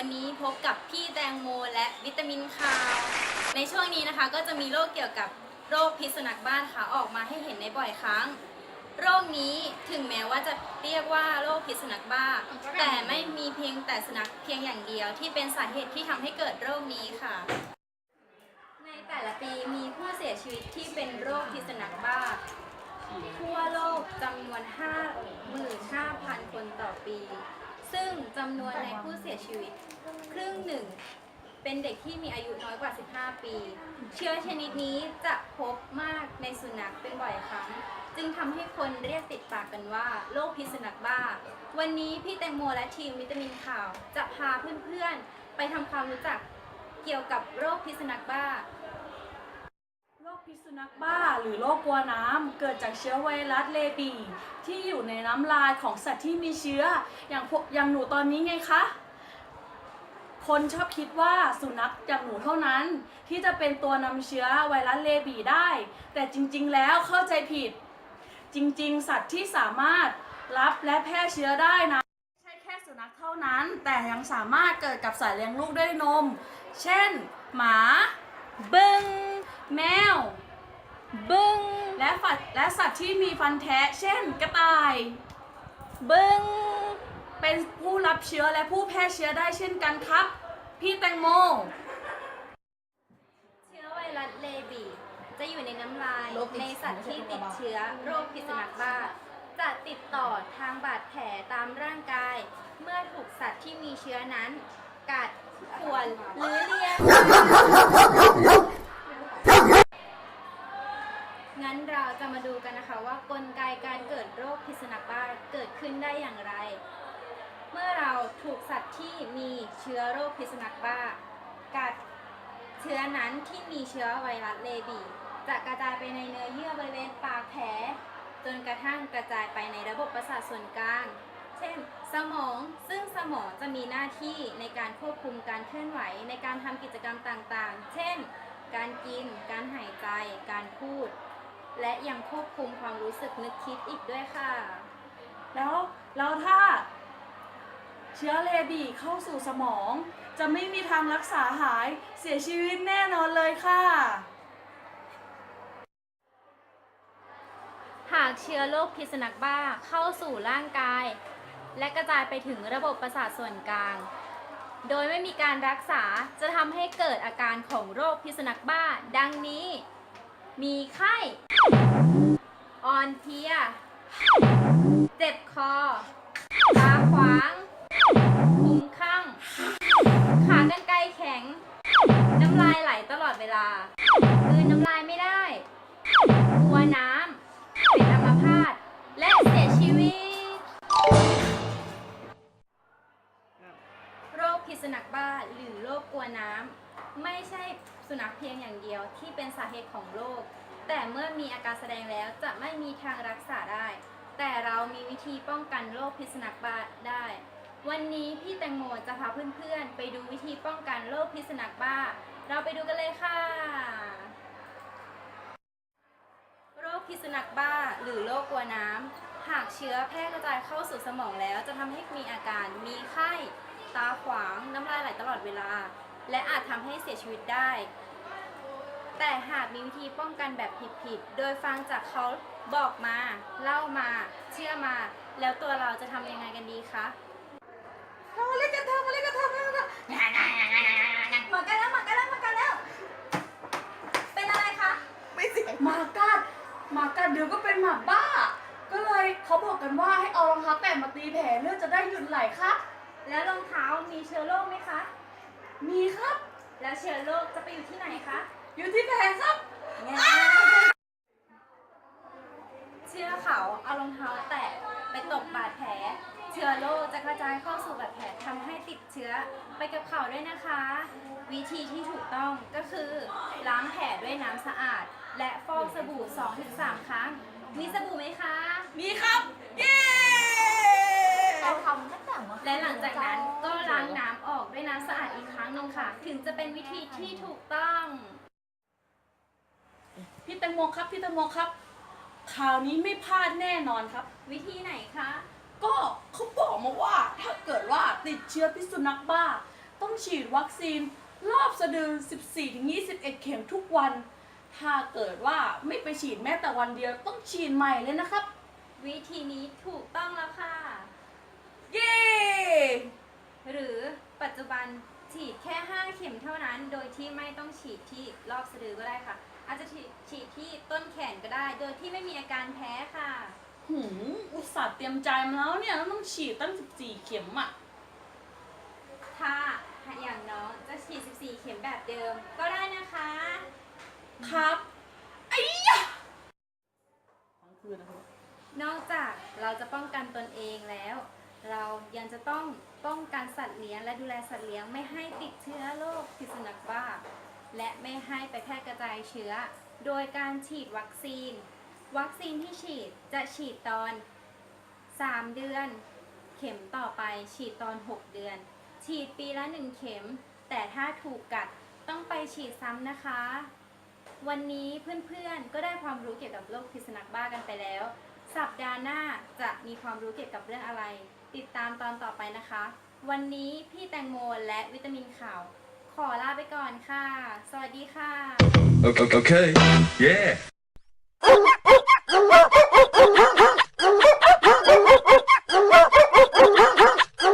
วันนี้พบกับพี่แตงโมและวิตามินคาว ในช่วงนี้นะคะก็จะมีโรคเกี่ยวกับโรคพิษสุนัขบ้านค่ะออกมาให้เห็นในบ่อยครั้ง โรคนี้ถึงแม้ว่าจะเรียกว่าโรคพิษสุนัขบ้า แต่ไม่มีเพียงแต่สุนัขเพียงอย่างเดียว ที่เป็นสาเหตุที่ทำให้เกิดโรคนี้ค่ะ ในแต่ละปีมีผู้เสียชีวิตที่เป็นโรคพิษสุนัขบ้า ทั่วโลกจำนวน 55,000 คนต่อ จำนวนในผู้เสียชีวิต ครึ่งหนึ่ง เป็นเด็กที่มีอายุน้อยกว่า 15 ปี เชื้อชนิดนี้จะพบมากในสุนัขเป็นบ่อยครั้ง จึงทำให้คนเรียกติดปากกันว่าโรคพิษสุนัขบ้า วันนี้พี่แตงโมและทีมวิตามินข่าว จะพาเพื่อนๆ ไปทำความรู้จักเกี่ยวกับโรคพิษสุนัขบ้า พิษสุนัขบ้าหรือโรคกลัวน้ำเกิดจากเชื้อไวรัสเลบีที่อยู่ในน้ำลายของสัตว์ที่มีเชื้ออย่างพวกอย่างหนูตอนนี้ไงคะ คนชอบคิดว่าสุนัขอย่างหนูเท่านั้น ที่จะเป็นตัวนำเชื้อไวรัสเลบีได้ แต่จริงๆแล้วเข้าใจผิด จริงๆ สัตว์ที่สามารถรับและแพร่เชื้อได้นะไม่ใช่แค่สุนัขเท่านั้น แต่ยังสามารถเกิดกับสัตว์เลี้ยงลูกด้วยนม เช่น หมา บึง แมว บึ้ง และฝัดและสัตว์ที่มีฟันแท้ เช่น กระต่าย บึ้ง เป็นผู้รับเชื้อและผู้แพร่เชื้อได้เช่นกันครับ พี่แตงโม เชื้อไวรัสเลบีจะอยู่ในน้ำลาย โรคติดในสัตว์ที่ติดเชื้อโรคพิษสุนัขบ้า จะติดต่อทางบาดแผลตามร่างกาย เมื่อถูกสัตว์ที่มีเชื้อนั้น กัดข่วนหรือเลียั้นเราจะมาดูกันนะคะว่ากลไกการเกิดโรคพิษสุนัขบ้าเกิดขึ้นได้อย่างไร เมื่อเราถูกสัตว์ที่มีเชื้อโรคพิษสุนัขบ้า กัดเชื้อนั้นที่มีเชื้อไวรัสเลบี จะกระจายไปในเนื้อเยื่อบริเวณปากแผล จนกระทั่งกระจายไปในระบบประสาทส่วนกลาง เช่น สมอง ซึ่งสมองจะมีหน้าที่ในการควบคุมการเคลื่อนไหวในการทำกิจกรรมต่างๆ เช่น การกิน การหายใจ การพูด และยังควบคุมความรู้สึกนึกคิดอีกด้วยค่ะ แล้วแล้วถ้าเชื้อเลบีเข้าสู่สมอง จะไม่มีทางรักษาหายเสียชีวิตแน่นอนเลยค่ะ หากเชื้อโรคพิษสุนัขบ้าเข้าสู่ร่างกาย และกระจายไปถึงระบบประสาทส่วนกลาง โดยไม่มีการรักษาจะทำให้เกิดอาการของโรคพิษสุนัขบ้า ดังนี้ มีไข้ อ่อนเพลีย เจ็บคอ ตาขวางคุ้มคลั่งขากรรไกรแข็ง น้ำลายไหลตลอดเวลากลืนน้ำลายไม่ได้ กลัวน้ำ เป็นอัมพาต และเสียชีวิต โรคพิษสุนัขบ้าหรือโรคกลัวน้ำ ไม่ใช่สุนัขเพียงอย่างเดียวที่เป็นสาเหตุของโรค แต่เมื่อมีอาการแสดงแล้วจะไม่มีทางรักษาได้ แต่เรามีวิธีป้องกันโรคพิษสุนัขบ้าได้ วันนี้พี่แตงโมจะพาเพื่อนๆ ไปดูวิธีป้องกันโรคพิษสุนัขบ้า เราไปดูกันเลยค่ะ โรคพิษสุนัขบ้าหรือโรคกลัวน้ำหากเชื้อแพร่กระจายเข้าสู่สมองแล้วจะทำให้มีอาการมีไข้ ตาขวาง น้ำลายไหลตลอดเวลา และอาจทำให้เสียชีวิตได้ แต่หากมีวิธีป้องกันแบบผิดๆ โดยฟังจากเขาบอกมา เล่ามา เชื่อมา แล้วตัวเราจะทำยังไงกันดีคะทำอะไรกันทำอะไรกันทำอะไรกันมากันแล้วมากันแล้วมากันแล้ว เป็นอะไรคะ ไม่เสียงหมากัดหมากัดเดี๋ยวก็เป็นหมาบ้า ก็เลยเขาบอกกันว่าให้เอารองเท้าแตะมาตีแผลเลือดจะได้หยุดไหลครับ แล้วรองเท้ามีเชื้อโรคไหมคะ มีครับ แล้วเชื้อโรคจะไปอยู่ที่ไหนคะ อยู่ที่แผลครับเชื่อเขาเอารองเท้าแตะไปตบบาดแผล เชื้อโรคจะกระจายเข้าสู่บาดแผลทำให้ติดเชื้อไปกับเขาด้วยนะคะ วิธีที่ถูกต้องก็คือล้างแผลด้วยน้ำสะอาด และฟอกสบู่ 2-3 ครั้ง มีสบู่ไหมคะ มีครับ เย้ เราทำตั้งแต่เมื่อคืนและหลังจากนั้นก็ล้างน้ำออกด้วยน้ำสะอาดอีกครั้งหนึ่งค่ะ ถึงจะเป็นวิธีที่ถูกต้องพี่แต งโมครับพี่แตงโมครับ ข่าวนี้ไม่พลาดแน่นอนครับ วิธีไหนคะ ก็เขาบอกมาว่าถ้าเกิดว่าติดเชื้อพิษสุนัขบ้า ต้องฉีดวัคซีน รอบสะดือ 14-21 เข็มทุกวัน ถ้าเกิดว่าไม่ไปฉีดแม้แต่วันเดียวต้องฉีดใหม่เลยนะครับ วิธีนี้ถูกต้องแล้วค่ะ เย้ หรือปัจจุบันฉีดแค่5เข็มเท่านั้นโดยที่ไม่ต้องฉีดที่รอบสะดือก็ได้ค่ะ อาจจะฉีดฉีดที่ต้นแขนก็ได้ โดยที่ไม่มีอาการแพ้ค่ะหืมอุตส่าห์เตรียมใจมาแล้วเนี่ยแล้วต้องฉีดตั้ง 14 เข็มอะ ถ้าอย่างน้องจะฉีด 14 เข็มแบบเดิมก็ได้นะคะ ครับไอ้ยะทั้งคืนนะครับ นอกจากเราจะป้องกันตนเองแล้ว เรายังจะต้องป้องกันสัตว์เลี้ยงและดูแลสัตว์เลี้ยงไม่ให้ติดเชื้อโรคพิษสุนัขบ้า และไม่ให้ไปแพร่กระจายเชื้อ โดยการฉีดวัคซีน วัคซีนที่ฉีดจะฉีดตอน 3 เดือน เข็มต่อไปฉีดตอน 6 เดือน ฉีดปีละ 1 เข็ม แต่ถ้าถูกกัดต้องไปฉีดซ้ำนะคะ วันนี้เพื่อนๆก็ได้ความรู้เกี่ยวกับโรคพิษสุนัขบ้ากันไปแล้ว สัปดาห์หน้าจะมีความรู้เกี่ยวกับเรื่องอะไร ติดตามตอนต่อไปนะคะ วันนี้พี่แตงโมและวิตามินขาว ขอลาไปก่อนค่ะ สวัสดีค่ะ Okay. okay. Yeah.